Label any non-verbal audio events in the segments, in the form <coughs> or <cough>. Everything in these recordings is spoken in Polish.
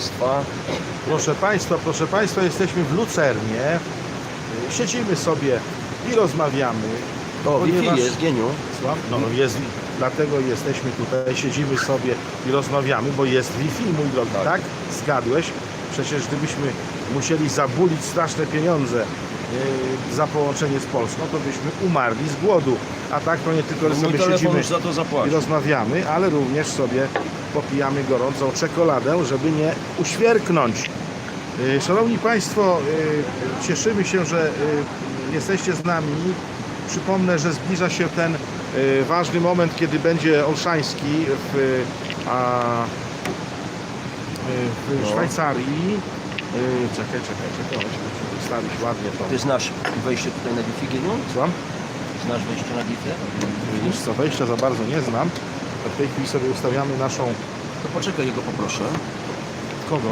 Państwa. Proszę Państwa, proszę Państwa, jesteśmy w Lucernie. Siedzimy sobie i rozmawiamy. O, Ponieważ- Wi-Fi jest, geniu. Słucham? No jest, dlatego jesteśmy tutaj, siedzimy sobie i rozmawiamy, bo jest Wi-Fi, mój drogi, tak? Tak. Zgadłeś? Przecież gdybyśmy musieli zabulić straszne pieniądze za połączenie z Polską, to byśmy umarli z głodu. A tak to nie tylko, że Mój sobie siedzimy i rozmawiamy, ale również sobie popijamy gorącą czekoladę, żeby nie uświerknąć. Yy, Szanowni Państwo, yy, cieszymy się, że jesteście z nami. Przypomnę, że zbliża się ten ważny moment, kiedy będzie Olszański w, a, w No. Szwajcarii. Czekaj, czekaj, czekaj, muszę ustawić ładnie to. Ty znasz wejście tutaj na Wi-Fi, geniu? Słucham? Znasz wejście na Wi-Fi? Widzisz co, wejścia za bardzo nie znam. A W tej chwili sobie ustawiamy naszą... To poczekaj, jego poproszę. Kogo?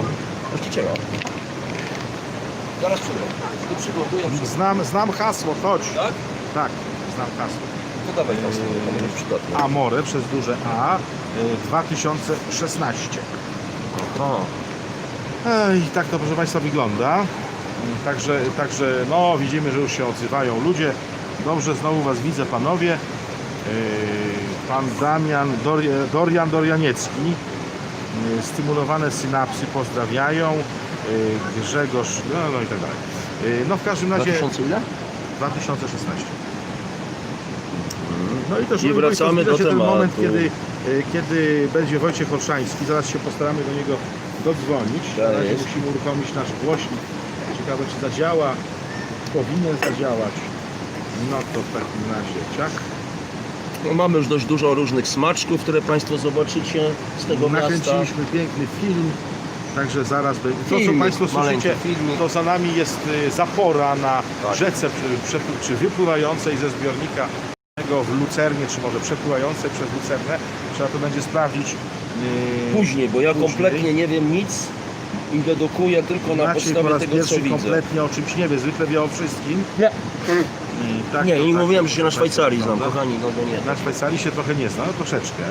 Właściciela. Zaraz. Ty przygotuję. Znam, znam hasło, chodź. Tak? Tak, znam hasło. To dawaj nas, to będzie przydatne. Amore przez duże A y, 2016. O, Ej, tak to proszę Państwa wygląda. Także, także no widzimy, że już się odzywają ludzie. Dobrze, znowu Was widzę panowie. Yy, Pan Damian Dori- Dorian Dorianiecki. Yy, Stymulowane synapsy pozdrawiają. Yy, Grzegorz, no, no i tak dalej. No w każdym razie 2000 ile? 2016. No i to I wracamy do się ten tematu. moment, kiedy, kiedy będzie Wojciech Olszański. Zaraz się postaramy do niego dodzwonić. Tak musimy uruchomić nasz głośnik. Ciekawe, czy zadziała. Powinien zadziałać. No to w takim razie ciach. No, mamy już dość dużo różnych smaczków, które Państwo zobaczycie z tego miasta. Nakręciliśmy piękny film. Także zaraz będzie. To, co Filmik, Państwo maleńki słyszycie, filmik. to za nami jest y, zapora na Tak. rzece przy, czy wypływającej ze zbiornika w Lucernie, czy może przepływającej przez Lucernę. Trzeba to będzie sprawdzić. y, Później, bo ja Później. kompletnie nie wiem nic i dedukuję tylko na Maciej po podstawie raz tego, co pierwszy widzę. kompletnie o czymś nie wie, zwykle wie o wszystkim. Nie, I tak nie, to- nie tak mówiłem, że się na Szwajcarii znam, wygląda. kochani, no to nie. Na Szwajcarii się trochę nie zna, no troszeczkę.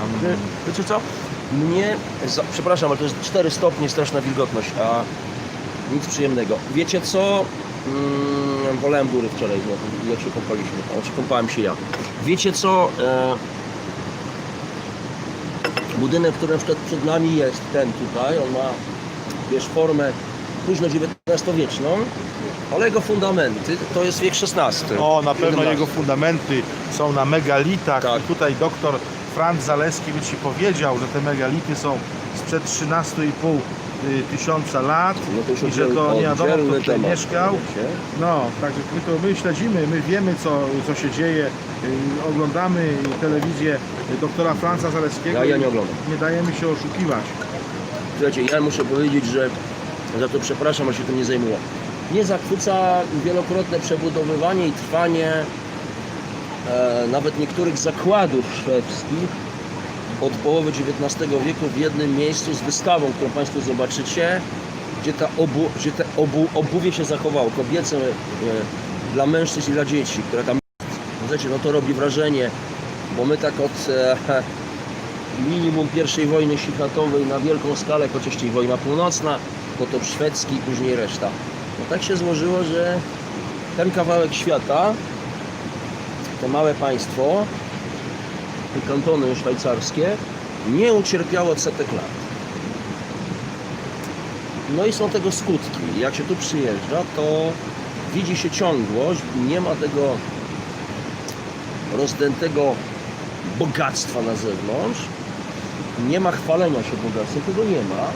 Um, Wiecie co? Mnie, za, przepraszam, ale to jest 4 stopnie straszna wilgotność, a nic przyjemnego. Wiecie co? Mm, wolałem góry wczoraj, no, jak się kąpaliśmy, znaczy kąpałem się ja. Wiecie co? E, budynek, który na przykład przed nami jest, ten tutaj, on ma, wiesz, formę późno XIX-wieczną, ale jego fundamenty to jest wiek XVI. O, na pewno 17. jego fundamenty są na megalitach. Tak. I tutaj doktor Franz Zaleski ci powiedział, że te megality są sprzed 13,5 y, tysiąca lat No to i że to nie wiadomo kto tutaj temat, mieszkał. No, także my to my śledzimy, my wiemy co, co się dzieje, y, oglądamy telewizję doktora Franza Zaleskiego Ja- ja nie oglądam. nie dajemy się oszukiwać. Słuchajcie, ja muszę powiedzieć, że za to przepraszam, ale się tym nie zajmuję. Mnie zachwyca wielokrotne przebudowywanie i trwanie e, nawet niektórych zakładów szwedzkich od połowy XIX wieku w jednym miejscu z wystawą, którą Państwo zobaczycie, gdzie, ta obu, gdzie te obu, obuwie się zachowało, kobiece e, dla mężczyzn i dla dzieci, która tam jest. Wiecie, no to robi wrażenie, bo my tak od e, <laughs> minimum I wojny światowej na wielką skalę, chociaż wojna północna, potem szwedzki później reszta. No tak się złożyło, że ten kawałek świata, to małe państwo, kantony szwajcarskie, nie ucierpiało setek lat. No i są tego skutki. Jak się tu przyjeżdża, to widzi się ciągłość, nie ma tego rozdętego bogactwa na zewnątrz, nie ma chwalenia się bogactwem, tego nie ma.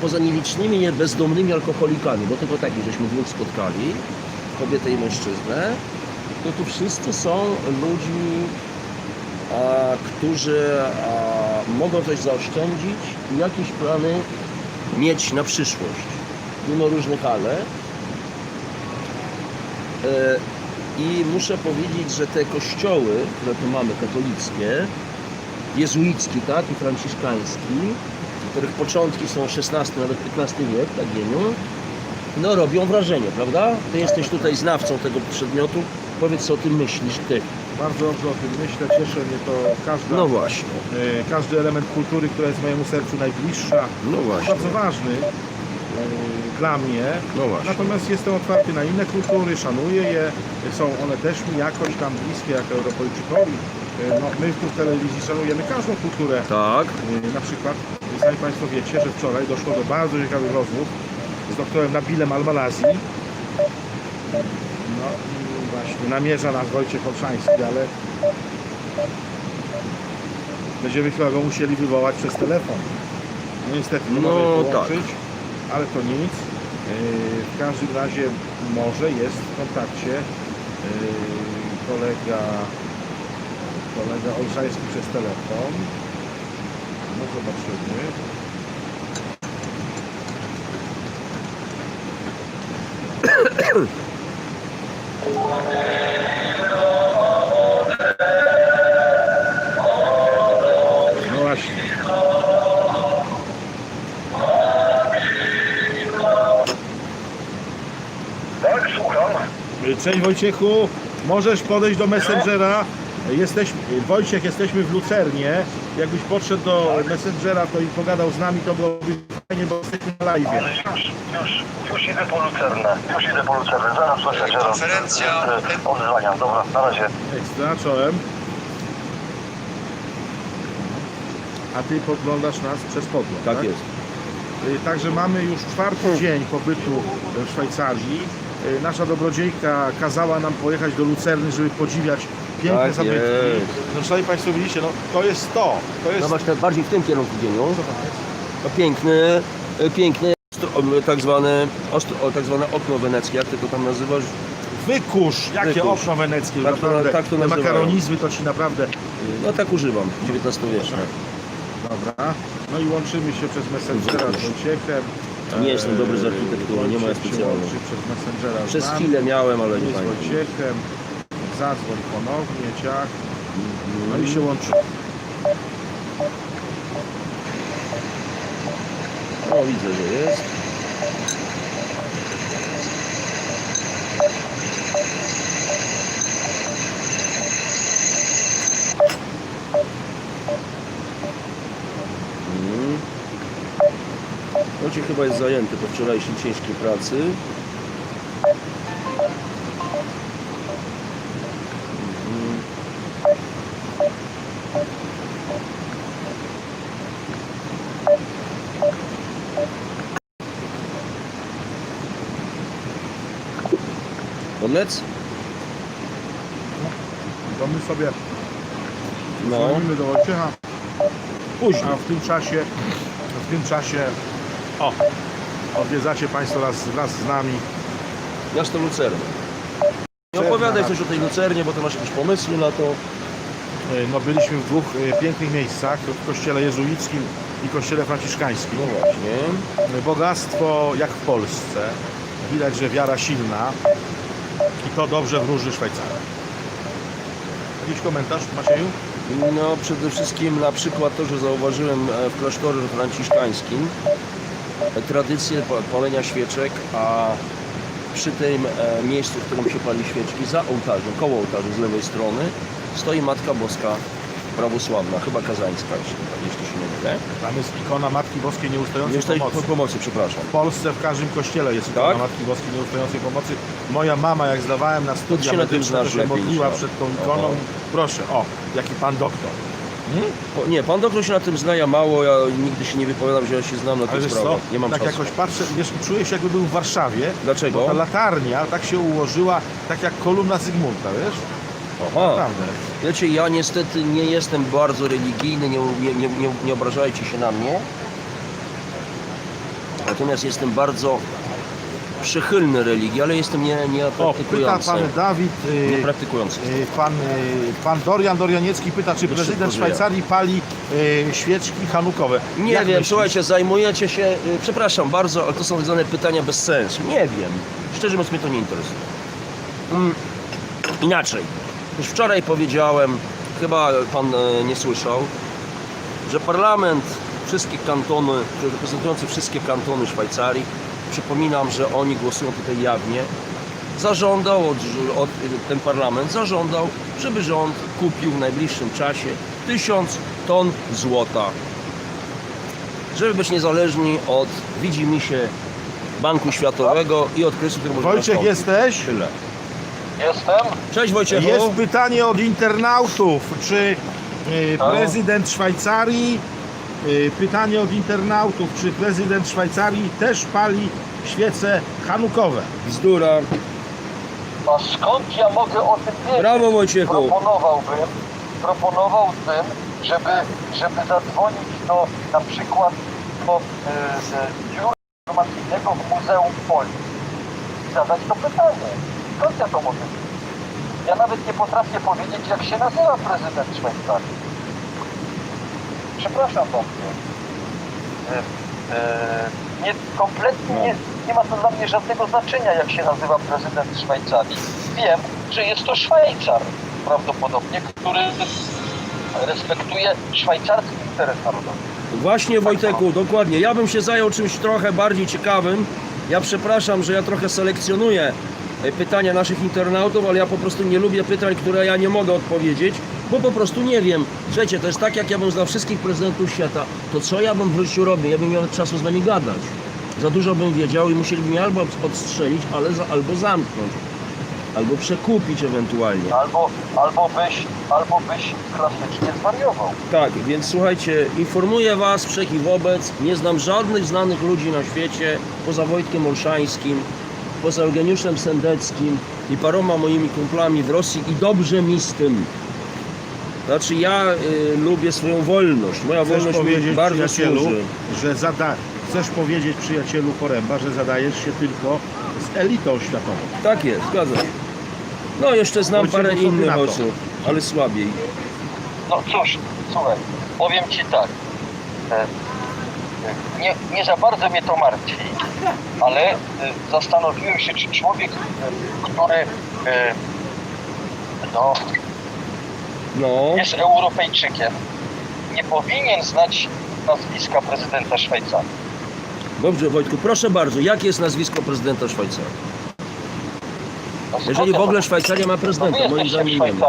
Poza nielicznymi nie bezdomnymi alkoholikami, bo tylko takich żeśmy dwóch spotkali, kobietę i mężczyznę, to tu wszyscy są ludźmi, a, którzy a, mogą coś zaoszczędzić i jakieś plany mieć na przyszłość, mimo różnych ale. E, I muszę powiedzieć, że te kościoły, które tu mamy, katolickie, jezuicki, tak, i franciszkański, których początki są XVI, nawet XV wiek, tak Gieniu, no robią wrażenie, prawda? Ty jesteś tutaj znawcą tego przedmiotu. Powiedz, co o tym myślisz ty. Bardzo dobrze o tym myślę, cieszy mnie to każda, No właśnie, e, każdy element kultury, która jest mojemu sercu najbliższa. no właśnie, Bardzo ważny e, dla mnie. no właśnie. Natomiast jestem otwarty na inne kultury, szanuję je. Są one też mi jakoś tam bliskie, jak Europejczykowi. E, No, my tu w telewizji szanujemy każdą kulturę. Tak, E, Na przykład, sami Państwo wiecie, że wczoraj doszło do bardzo ciekawych rozmów z doktorem Nabilem Al-Malazi. No namierza nas Wojciech Olszański, ale będziemy chyba go musieli wywołać przez telefon. No niestety nie No, mogę tak. połączyć, ale to nic. Yy, W każdym razie może jest w kontakcie yy, kolega kolega Olszański przez telefon. No zobaczymy. No Cześć Wojciechu, możesz podejść do Messengera. Jesteśmy, Wojciech, jesteśmy w Lucernie. Jakbyś podszedł do Messengera to i pogadał z nami, to byłoby fajnie, bo jesteśmy na live. Ale już, już, już idę po lucernę. Już idę po lucernę. Zaraz się Konferencja. Odzwania. Dobra, na razie. Ekstra, czołem. A ty podglądasz nas przez podgląd, tak jest. Y, Także mamy już czwarty dzień pobytu w Szwajcarii. Y, Nasza dobrodziejka kazała nam pojechać do Lucerny, żeby podziwiać piękne Tak zabytki. jest. No szanowni Państwo widzicie, no to jest to. To jest Zobacz, tak bardziej w tym kierunku jest? To piękny, e, piękny, ostro- tak zwane, ostro, o, tak zwane okno weneckie, jak ty to tam nazywasz? Wykurz, jakie Wykurz. okno weneckie, Tak to- naprawdę. tak to Te nazywają. makaronizmy to ci naprawdę... No tak używam, XIX-wieczne. Dobra. No i łączymy się przez Messengera z Wojciechem. Nie jestem dobry z Eee, architekturą, nie moja Wojciech się łączy przez Messengera z Przez nami. chwilę miałem, ale nie z pamiętam. Wojciechem. Zadzwoń ponownie, ciach. No i się łączy. O, widzę, że jest. Chyba jest zajęty po wczorajszej ciężkiej pracy. Koniec? To my sobie No, dzwonimy do Wojciecha, później. a w tym czasie, w tym czasie, o, odwiedzacie Państwo raz, wraz z nami Miasto Lucerna. Nie Lucerna. opowiadaj coś o tej Lucernie, bo ty masz jakieś pomysły na to. E, No, byliśmy w dwóch e, pięknych miejscach, w kościele jezuickim i kościele franciszkańskim. No właśnie. Bogactwo jak w Polsce. Widać, że wiara silna i to dobrze wróży Szwajcarii. Jakiś komentarz, Macieju? No przede wszystkim na przykład to, że zauważyłem e, w klasztorze franciszkańskim e, tradycję pa- palenia świeczek, a przy tym e, miejscu, w którym się pali świeczki, za ołtarzem, koło ołtarza z lewej strony, stoi Matka Boska prawosławna, chyba kazańska, jeśli, się nie mylę. Tam jest ikona Matki Boskiej Nieustającej Nie stoi Pomocy. po pomocy, przepraszam. W Polsce w każdym kościele jest ikona Tak? Matki Boskiej Nieustającej Pomocy. Moja mama, jak zdawałem na studia się na tym medyczne, to znasz się lepiej modliła ja. przed tą ikoną. Proszę, o, jaki pan doktor. O, nie, pan doktor się na tym zna, ja mało, ja nigdy się nie wypowiadam, że ja się znam na Ale tych wiesz co, sprawach. Nie mam tak czasu. jakoś patrzę, wiesz, czuję się jakby był w Warszawie. Dlaczego? Bo ta latarnia tak się ułożyła, tak jak kolumna Zygmunta, wiesz? Aha. Naprawdę. Wiecie, ja niestety nie jestem bardzo religijny, nie, nie, nie, nie, nie obrażajcie się na mnie. Natomiast jestem bardzo przychylny religii, ale jestem nie, nie O, pyta praktykujący. pan Dawid, Nie y, praktykujący. y, pan, y, pan Dorian Dorianiecki pyta, czy Jeszcze prezydent żyje. Szwajcarii pali y, świeczki hanukowe. Nie Jak wiem, myślisz? słuchajcie, zajmujecie się, y, przepraszam bardzo, ale to są zadane pytania bez sensu. Nie wiem. Szczerze mówiąc, mnie to nie interesuje. Mm, inaczej. Już wczoraj powiedziałem, chyba pan e, nie słyszał, że parlament wszystkich kantony, reprezentujący wszystkie kantony Szwajcarii, przypominam, że oni głosują tutaj jawnie, zażądał, od, od, ten parlament zażądał, żeby rząd kupił w najbliższym czasie tysiąc ton złota. Żeby być niezależni od widzimisię Banku Światowego i od kryzysu, który Wojciech, jesteś? Tyle. Jestem. Cześć Wojciechu. Jest pytanie od internautów, czy y, Tak. prezydent Szwajcarii, pytanie od internautów, czy prezydent Szwajcarii też pali świece hanukowe? Bzdura. A skąd ja mogę o tym wiedzieć? Brawo Wojciechu. Proponowałbym, proponowałbym, żeby, żeby zadzwonić do na przykład do e, biura informacyjnego w Muzeum Polski i zadać to pytanie. Skąd ja to mogę wiedzieć? Ja nawet nie potrafię powiedzieć, jak się nazywa prezydent Szwajcarii. Przepraszam bardzo. E, e, nie, kompletnie nie, nie ma to dla mnie żadnego znaczenia, jak się nazywa prezydent Szwajcarii. Wiem, że jest to Szwajcar prawdopodobnie, który respektuje szwajcarski interes narodowy. Właśnie Wojteku, dokładnie. Ja bym się zajął czymś trochę bardziej ciekawym. Ja przepraszam, że ja trochę selekcjonuję e, pytania naszych internautów, ale ja po prostu nie lubię pytań, które ja nie mogę odpowiedzieć, bo po prostu nie wiem. Słuchajcie, to jest tak, jak ja bym znał wszystkich prezydentów świata, to co ja bym w życiu robił? Ja bym miał czasu z nami gadać. Za dużo bym wiedział i musieliby mnie albo odstrzelić, ale za, albo zamknąć. Albo przekupić ewentualnie. Albo, albo, byś, albo byś klasycznie zwariował. Tak, więc słuchajcie, informuję Was wszech i wobec, nie znam żadnych znanych ludzi na świecie, poza Wojtkiem Olszańskim, poza Eugeniuszem Sendeckim i paroma moimi kumplami w Rosji i dobrze mi z tym. Znaczy ja y, lubię swoją wolność, moja Chcesz wolność mi powiedzieć bardzo przyjacielu, służy. że zada... Chcesz powiedzieć przyjacielu Poręba, że zadajesz się tylko z elitą światową. Tak jest, zgadza się. No jeszcze znam parę na innych to? osób, ale słabiej. No cóż, słuchaj, powiem Ci tak. E, e, Nie, nie za bardzo mnie to martwi, ale e, zastanowiłem się, czy człowiek, e, który e, no, No, jest Europejczykiem, nie powinien znać nazwiska prezydenta Szwajcarii. dobrze Wojtku, proszę bardzo, jakie jest nazwisko prezydenta Szwajcarii? No, skąd Jeżeli ja w ogóle mam- Szwajcaria ma No wy prezydenta, moim jesteście zdaniem nie ma.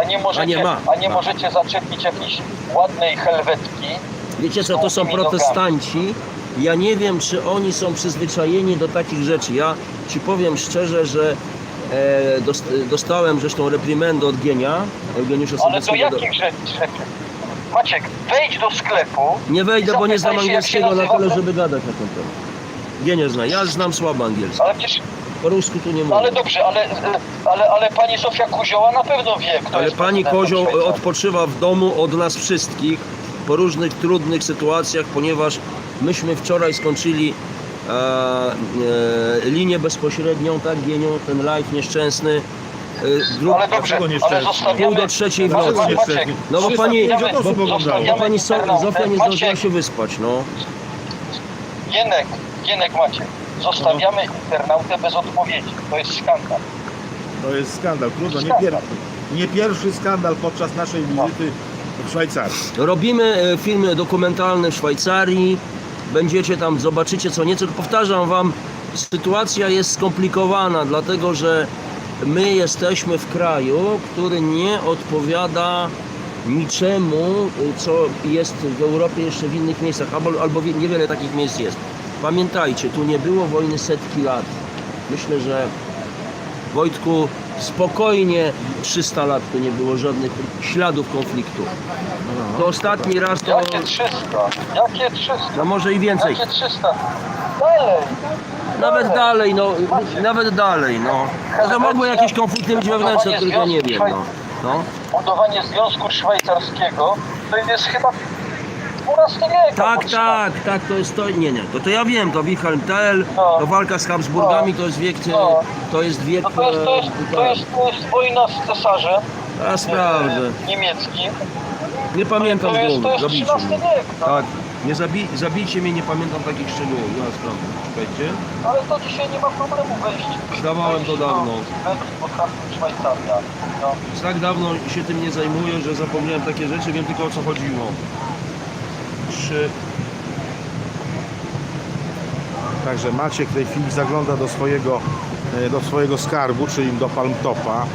A nie możecie, A nie ma. a nie Ma. możecie zaczepić jakiejś ładnej helwetki. Wiecie co, to są protestanci. Ja nie wiem, czy oni są przyzwyczajeni do takich rzeczy. Ja ci powiem szczerze, że dostałem zresztą reprymendę od Genia, Eugeniusza Ale do jakich rzeczy? Maciek, wejdź do sklepu. Nie wejdę, bo nie znam angielskiego na tyle, żeby gadać na ten temat. Genia zna, ja znam słabo angielski. Ale przecież, Po rusku tu nie no mówię. ale dobrze, ale, ale, ale pani Sofia Kozioła na pewno wie, kto Ale pani Kozioł odpoczywa w domu od nas wszystkich po różnych trudnych sytuacjach, ponieważ myśmy wczoraj skończyli e, e, linię bezpośrednią, tak Gieniu, ten live nieszczęsny. E, Ale dobrze, Dlaczego nie ale zostawiamy... Pół do trzeciej w nocy. Maciek, No bo pani, 350 bo, bo pani so, Zofia nie zdążyła się wyspać, no. Gienek, Gienek Maciek, zostawiamy internautę bez odpowiedzi. To jest skandal. To jest skandal. Trudno, nie, pier... nie pierwszy skandal podczas naszej wizyty w Szwajcarii. Robimy e, film dokumentalny w Szwajcarii. Będziecie tam, zobaczycie co nieco. Powtarzam Wam, sytuacja jest skomplikowana, dlatego że my jesteśmy w kraju, który nie odpowiada niczemu, co jest w Europie jeszcze w innych miejscach, albo, albo wie- niewiele takich miejsc jest. Pamiętajcie, tu nie było wojny setki lat. Myślę, że Wojtku, spokojnie 300 lat tu nie było żadnych śladów konfliktu. To ostatni raz to, Jakie 300? Jakie 300? no może i więcej. Jakie 300? Dalej! Nawet dalej, no, nawet dalej, no. To mogły jakieś konflikty być wewnętrzne, których ja nie wiem, no. no. Budowanie Związku Szwajcarskiego to jest chyba XII wiek. Tak, tak, tak, to jest to, nie, nie, to, to ja wiem, to Wilhelm Tell, No. to walka z Habsburgami, No. to jest wiek, No. to jest wiek, No to jest, to, jest, e, to, jest, to jest wojna z cesarzem a sprawdzę, e, niemieckim. nie pamiętam To jest, z to głowy, jest XIII wiek. No. Tak, nie zabi, zabijcie mnie, nie pamiętam takich szczegółów, ja sprawdzę, czekajcie. Ale to dzisiaj nie ma problemu wejść. Zdawałem to dawno. Hasłem Szwajcaria. No. Tak dawno się tym nie zajmuję, że zapomniałem takie rzeczy, wiem tylko o co chodziło. Trzy, Także Maciek w tej chwili zagląda do swojego e, do swojego skarbu, czyli do Palmtopa.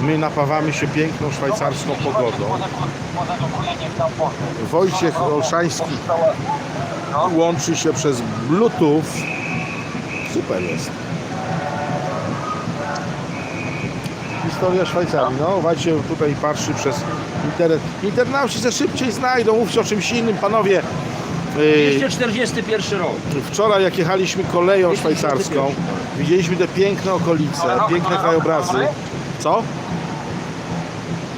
My napawamy się piękną szwajcarską pogodą. Wojciech Olszański łączy się przez Bluetooth. Super jest. Historia Szwajcarii. No, Wojciech tutaj patrzy przez internet. Internauci se szybciej znajdą, mówcie o czymś innym, panowie. Yy, 241 rok. Wczoraj jak jechaliśmy koleją szwajcarską, widzieliśmy te piękne okolice, piękne krajobrazy. Co?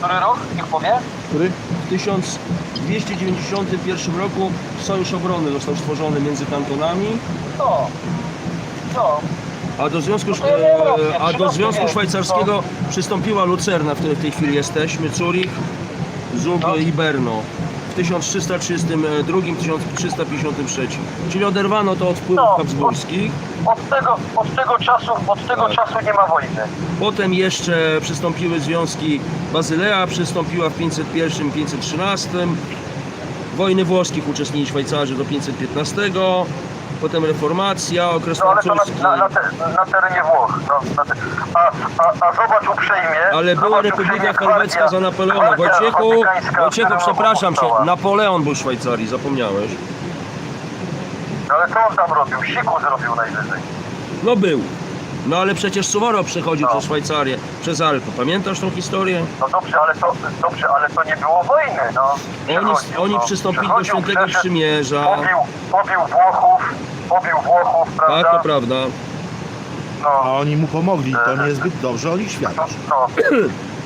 Który rok? Niech powie. Który? W 1291 roku Sojusz Obrony został stworzony między kantonami, No. No. a do Związku, No e, a do Związku Szwajcarskiego przystąpiła Lucerna, w której w tej chwili jesteśmy, Zurich, Zug No. i Berno. W 1332-1353. Czyli oderwano to od wpływów No. habsburskich. Od tego, od tego czasu, od tego Tak. czasu nie ma wojny. Potem jeszcze przystąpiły związki Bazylea, przystąpiła w 501-513. Wojny włoskich uczestnili Szwajcarzy do 515. Potem reformacja, okres No ale to francuski. na, na, na, te, na terenie Włoch. No, na a, a, a zobacz uprzejmie. Ale była zobacz Republika gwardia- za Napoleona. Wojciechu, Wojciechu, przepraszam cię. Napoleon był w Szwajcarii, zapomniałeś. No ale co on tam robił? Siku zrobił najwyżej. No był. No ale przecież Suworo przechodził No. przez Szwajcarię, przez Alpy. Pamiętasz tą historię? No dobrze, ale to, dobrze, ale to nie było wojny, no. Oni, oni no. przystąpili do Świętego przeszedł, Przymierza. Pobił, pobił Włochów, pobił Włochów, Tak, prawda? to prawda. A No, oni mu pomogli, to niezbyt dobrze o nich świadczy. no.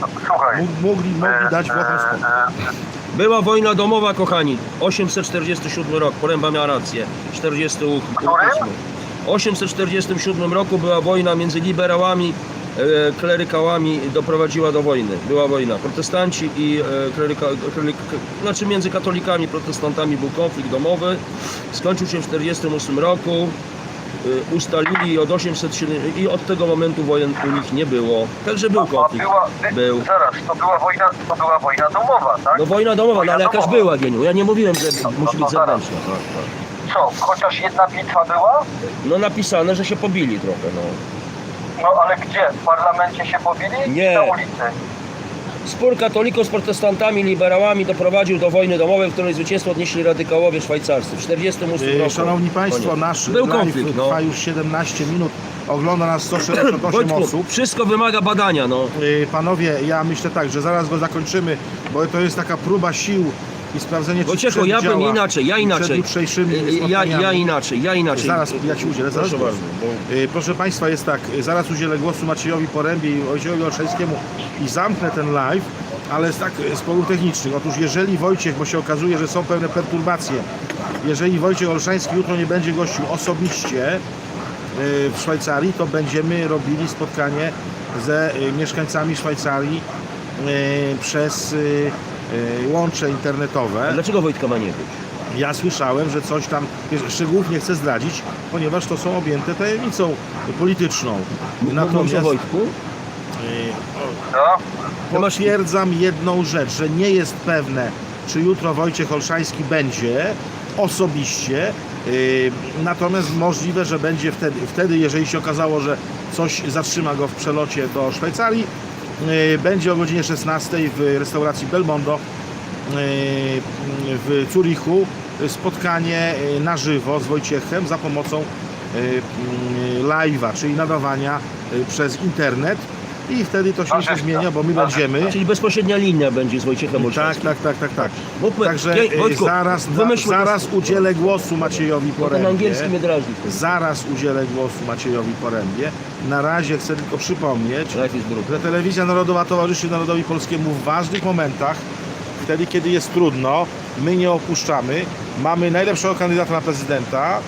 no <clears throat> słuchaj. Mógł- Mogli, mogli dać Włochom e, spokój. e, Była wojna domowa, kochani. 847 rok. Poręba miała rację. 48. Którym? 847 roku była wojna między liberałami, e, klerykałami doprowadziła do wojny. Była wojna. Protestanci i e, kleryka, kleryk, znaczy między katolikami i protestantami był konflikt domowy. Skończył się w 48 roku. E, Ustalili od 807 i od tego momentu wojen u nich nie było. Także był konflikt. była, by, Był. Zaraz, to była wojna, to była wojna domowa, tak? No wojna domowa, no Wojna ale jakaś domowa. była, Geniu. Ja nie mówiłem, że No, musi no być zewnętrzna. Tak, tak. Co, chociaż jedna bitwa była? No napisane, że się pobili trochę, no. No ale gdzie? W parlamencie się pobili? Nie. Na ulicy. Spór katolików z protestantami, liberałami doprowadził do wojny domowej, w której zwycięstwo odnieśli radykałowie szwajcarscy w 48 E, roku. Szanowni Państwo, Koniec. nasz Był live konflikt, no. trwa już 17 minut. Ogląda nas 168 <coughs> Wojtku, osób. wszystko wymaga badania, no. E, Panowie, ja myślę tak, że zaraz go zakończymy, bo to jest taka próba sił i sprawdzenie, czy Wojciechu, ja bym działa. inaczej, ja I inaczej. Przed jutrzejszymi Ja, spotkaniami. ja inaczej, ja inaczej. Zaraz, ja Ci udzielę, zaraz Proszę głosu. bardzo. bo- Y, Proszę Państwa, jest tak, y, zaraz udzielę głosu Maciejowi Porębie i Wojciechowi Olszańskiemu i zamknę ten live, ale z tak y, z powodów technicznych. Otóż jeżeli Wojciech, bo się okazuje, że są pewne perturbacje, jeżeli Wojciech Olszański jutro nie będzie gościł osobiście y, w Szwajcarii, to będziemy robili spotkanie ze y, mieszkańcami Szwajcarii y, przez y, y, łącze A internetowe. Dlaczego Wojtka ma nie być? Ja słyszałem, że coś tam, wiesz, szczegółów nie chcę zdradzić, ponieważ to są objęte tajemnicą polityczną. Natomiast... Wojtku? No. Masz- potwierdzam jedną rzecz, że nie jest pewne, czy jutro Wojciech Olszański będzie osobiście, yy, natomiast możliwe, że będzie wtedy, wtedy, jeżeli się okazało, że coś zatrzyma go w przelocie do Szwajcarii, będzie o godzinie 16 w restauracji Belmondo yy, w Zurichu. Spotkanie yy, na żywo z Wojciechem za pomocą live'a, czyli nadawania przez internet i wtedy to się jeszcze zmienia, bo my będziemy Czyli bezpośrednia linia będzie z Wojciechem tak, Olszańskim. tak, tak, tak, tak. Mówmy- Także Ej, y, Wojtku, zaraz, wymyślmy zaraz to- udzielę głosu Maciejowi ten angielski Porębie. mnie drażni. Zaraz udzielę głosu Maciejowi Porębie. Na razie chcę tylko przypomnieć, Life is brutal. że Telewizja Narodowa towarzyszy Narodowi Polskiemu w ważnych momentach, wtedy kiedy jest trudno, my nie opuszczamy. Mamy najlepszego kandydata na prezydenta,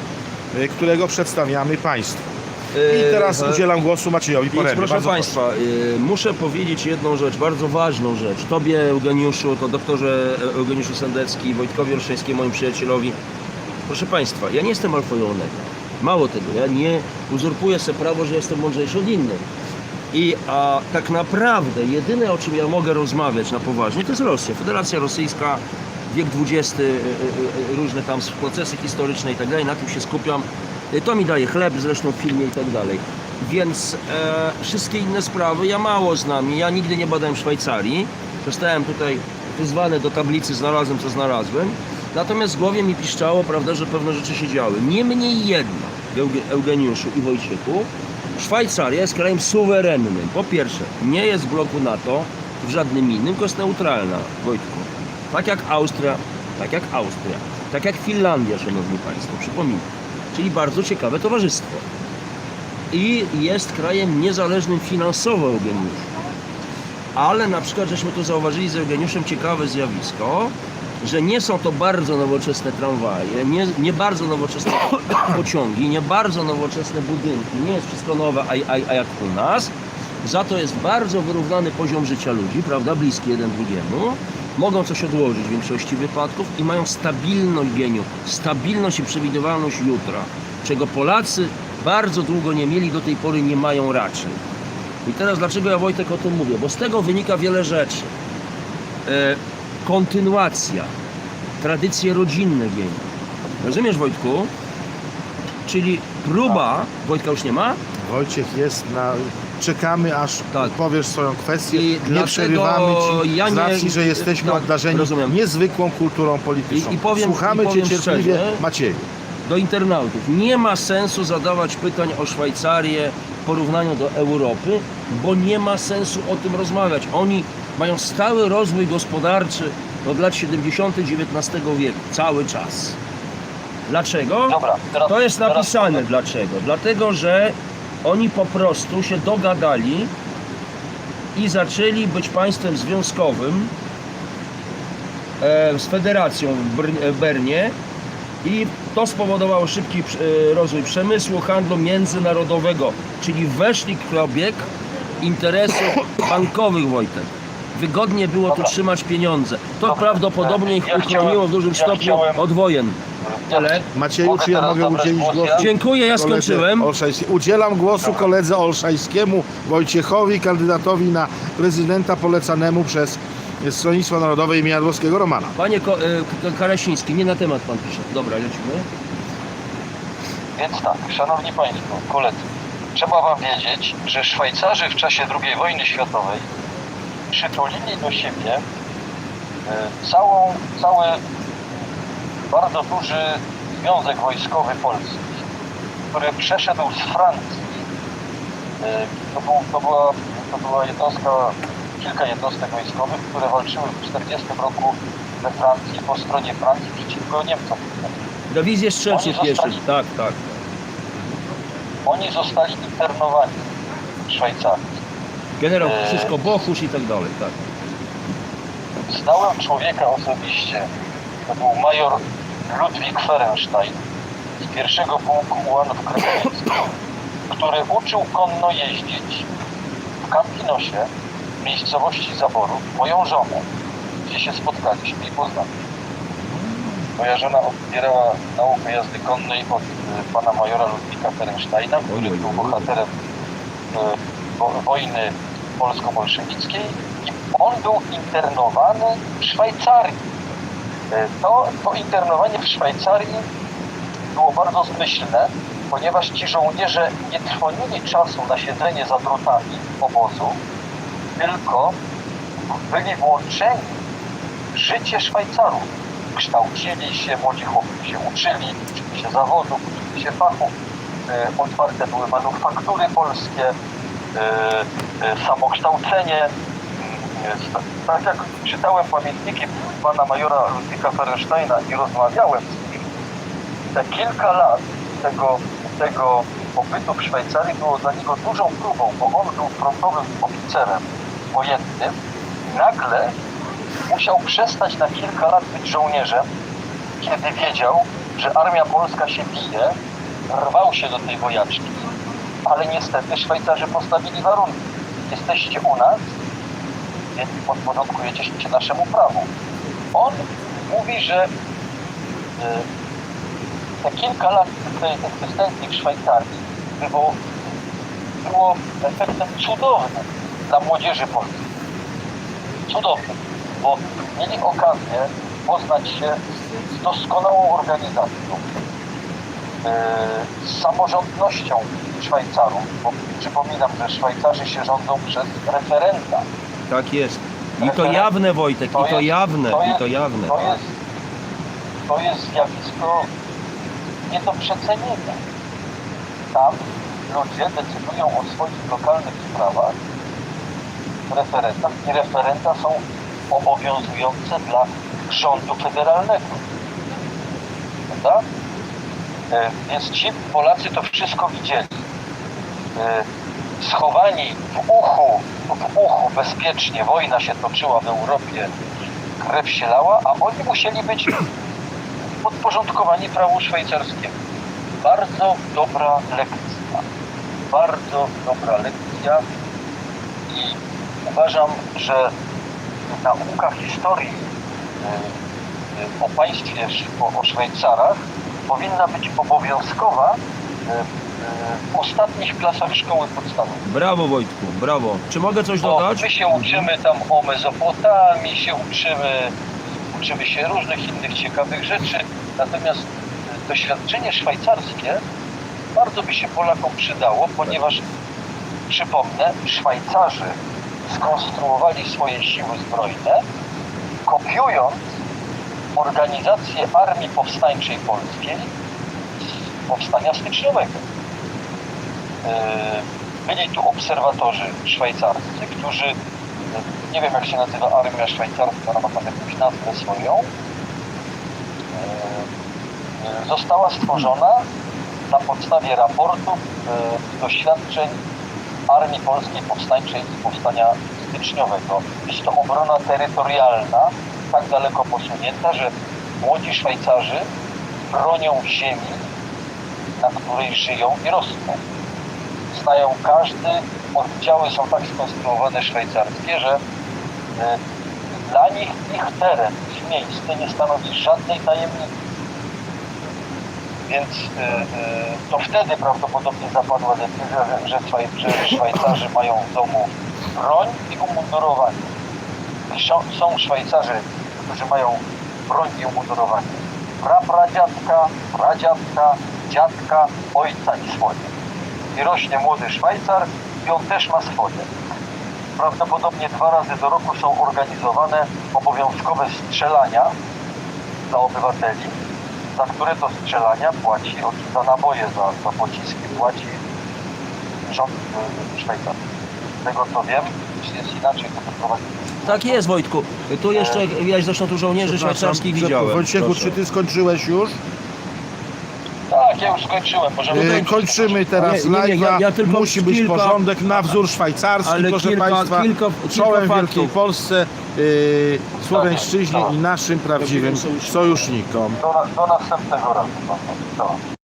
y, którego przedstawiamy Państwu. I teraz Eee, udzielam głosu Maciejowi Więc proszę Bardzo Państwa, y, muszę powiedzieć jedną rzecz, bardzo ważną rzecz. Tobie, Eugeniuszu, to doktorze Eugeniuszu Sendecki, Wojtkowi Olszańskiemu, moim przyjacielowi. Proszę Państwa, ja nie jestem alfą i omegą. Mało tego, ja nie uzurpuję sobie prawo, że jestem mądrzejszy od innych. I a tak naprawdę jedyne, o czym ja mogę rozmawiać na poważnie, to jest Rosja. Federacja Rosyjska, wiek XX, y, y, y, różne tam procesy historyczne i tak dalej, na tym się skupiam. Y, To mi daje chleb zresztą w filmie i tak dalej. Więc e, wszystkie inne sprawy ja mało znam. Ja nigdy nie badałem Szwajcarii. Zostałem tutaj wyzwany do tablicy, znalazłem co znalazłem. Natomiast w głowie mi piszczało, prawda, że pewne rzeczy się działy. Niemniej jednak, Euge- Eugeniuszu i Wojciechu, Szwajcaria jest krajem suwerennym. Po pierwsze, nie jest w bloku NATO, w żadnym innym, tylko jest neutralna, Wojtku. Tak jak Austria, tak jak Austria, tak jak Finlandia, szanowni państwo, przypominam. Czyli bardzo ciekawe towarzystwo. I jest krajem niezależnym finansowo, Eugeniuszu. Ale na przykład, żeśmy tu zauważyli z Eugeniuszem ciekawe zjawisko, że nie są to bardzo nowoczesne tramwaje, nie, nie bardzo nowoczesne <coughs> pociągi, nie bardzo nowoczesne budynki, nie jest wszystko nowe, a, a, a jak u nas. Za to jest bardzo wyrównany poziom życia ludzi, prawda, bliski jeden drugiemu. Mogą coś odłożyć w większości wypadków i mają stabilność geniu, stabilność i przewidywalność jutra, czego Polacy bardzo długo nie mieli, do tej pory nie mają raczej. I teraz dlaczego ja Wojtek o tym mówię? Bo z tego wynika wiele rzeczy. E, kontynuacja, tradycje rodzinne geni. Rozumiesz Wojtku? Czyli próba, Wojtka już nie ma? Wojciech jest na... Czekamy, aż Tak. powiesz swoją kwestię. I nie dlatego przerywamy Ci ja z nie- racji, że jesteśmy tak, obdarzeni rozumiem. niezwykłą kulturą polityczną. I- i powiem- Słuchamy i powiem Cię cierpliwie, szczerze, Macieju. do internautów. Nie ma sensu zadawać pytań o Szwajcarię w porównaniu do Europy, bo nie ma sensu o tym rozmawiać. Oni mają stały rozwój gospodarczy od lat 70. XIX wieku, cały czas. Dlaczego? Dobra, teraz, To jest teraz napisane dlaczego. Dlatego, że oni po prostu się dogadali i zaczęli być państwem związkowym e, z federacją w Br- w Bernie i to spowodowało szybki e, rozwój przemysłu, handlu międzynarodowego, czyli weszli w obieg interesów bankowych, Wojtek. Wygodnie było tu trzymać pieniądze. To prawdopodobnie ich uchroniło w dużym stopniu od wojen. Macieju, czy ja mogę udzielić głos głosu? Dziękuję, ja koledze skończyłem. Udzielam głosu koledze Olszajskiemu Wojciechowi, kandydatowi na prezydenta polecanemu przez Stronnictwo Narodowe imienia Dłowskiego Romana. Panie Ko- K- Karasiński, nie na temat pan pisze. Dobra, lecimy. Więc tak, szanowni państwo, koledzy, trzeba wam wiedzieć, że Szwajcarzy w czasie II wojny światowej przytulili do siebie e, całą, cały bardzo duży związek wojskowy Polski, który przeszedł z Francji. E, To, był, to, była, to była jednostka, kilka jednostek wojskowych, które walczyły w 1940 roku we Francji, po stronie Francji przeciwko Niemcom. Dywizje strzelców jeszcze. Tak, tak. Oni zostali internowani w Szwajcarii. Generał. Krzyszko Bochusz i tak dalej, tak. Znałem człowieka osobiście, to był major Ludwik Ferenstein z pierwszego pułku ułanów krakowickich, który uczył konno jeździć w Campinosie, miejscowości Zaborów, moją żonę, gdzie się spotkaliśmy i poznaliśmy. Moja żona odbierała naukę jazdy konnej od y, pana majora Ludwika Ferensteina, który był bohaterem wo- wojny polsko-bolszewickiej i on był internowany w Szwajcarii. Y, To, to internowanie w Szwajcarii było bardzo zmyślne, ponieważ ci żołnierze nie trwonili czasu na siedzenie za drutami obozu, tylko byli włączeni w życie Szwajcarów. Kształcili się, młodzi chłopcy się uczyli, uczyli się zawodów, uczyli się fachów. E, Otwarte były manufaktury polskie, e, e, samokształcenie. Tak jak czytałem pamiętniki pana majora Ludwika Ferensteina i rozmawiałem z nim, te kilka lat tego, tego pobytu w Szwajcarii było dla niego dużą próbą, bo on był frontowym oficerem wojennym. Nagle musiał przestać na kilka lat być żołnierzem, kiedy wiedział, że armia polska się bije, rwał się do tej wojaczki, ale niestety Szwajcarzy postawili warunki. Jesteście u nas, więc podporządkujecie się naszemu prawu. On mówi, że y, te kilka lat egzystencji w Szwajcarii było, było efektem cudownym dla młodzieży polskiej. Cudownym, bo mieli okazję poznać się z doskonałą organizacją, z samorządnością Szwajcarów, bo przypominam, że Szwajcarzy się rządzą przez referenda. Tak jest. I to jawne Wojtek, i to jawne, i to jawne. To jest, to jest zjawisko nie do przecenienia. Tam ludzie decydują o swoich lokalnych sprawach w referendach i referenda są obowiązujące dla rządu federalnego. Prawda? E, Więc ci Polacy to wszystko widzieli. E, Schowani w uchu, w uchu bezpiecznie, wojna się toczyła w Europie, krew się lała, a oni musieli być <clears throat> podporządkowani prawu szwajcarskiemu. Bardzo dobra lekcja. Bardzo dobra lekcja i uważam, że nauka historii y, y, o państwie, o, Szwajcarach powinna być obowiązkowa y, w ostatnich klasach szkoły podstawowej. Brawo Wojtku, brawo. Czy mogę coś Bo dodać? my się uczymy tam o Mezopotamii, się uczymy, uczymy się różnych innych ciekawych rzeczy, natomiast y, doświadczenie szwajcarskie bardzo by się Polakom przydało, ponieważ przypomnę, Szwajcarzy skonstruowali swoje siły zbrojne, kopiując organizację Armii Powstańczej Polskiej z powstania styczniowego. Byli tu obserwatorzy szwajcarscy, którzy, yy, nie wiem jak się nazywa armia szwajcarska, ona ma tam jakąś nazwę swoją, yy, została stworzona na podstawie raportów yy, doświadczeń Armii Polskiej Powstańczej z powstania styczniowego. Jest to obrona terytorialna, tak daleko posunięta, że młodzi Szwajcarzy bronią ziemi, na której żyją i rosną. Znają każdy, oddziały są tak skonstruowane szwajcarskie, że e, dla nich ich teren, ich miejsce nie stanowi żadnej tajemnicy. Więc e, e, to wtedy prawdopodobnie zapadła decyzja, że, że, Szwaj, że Szwajcarzy mają w domu broń i umundurowanie. Są, Szwajcarzy, którzy mają broń i umundurowanie prapradziadka, pradziadka, dziadka, ojca i swoje. I rośnie młody Szwajcar i on też ma swoje. Prawdopodobnie dwa razy do roku są organizowane obowiązkowe strzelania dla obywateli, za które to strzelania płaci, za naboje, za, za pociski płaci rząd y, szwajcarski. Z tego co wiem, jest inaczej to prowadzi. Tak jest Wojtku. Tu jeszcze, widać zresztą tu żołnierzy szwajcarskich widziałem. Wojciechu, czy ty skończyłeś już? Tak, ja już skończyłem. Możemy kończyć. kończymy teraz Nie, nie, nie, ja- ja tylko Musi być kilka- porządek na wzór szwajcarski, Ale proszę kilka- Państwa. kilka- kilka czołem faktów. Wielkiej Polsce, yy, Słowiańszczyźnie Tak. i naszym prawdziwym Prawdziwym sojusznikom. Do, do następnego razu. No, no.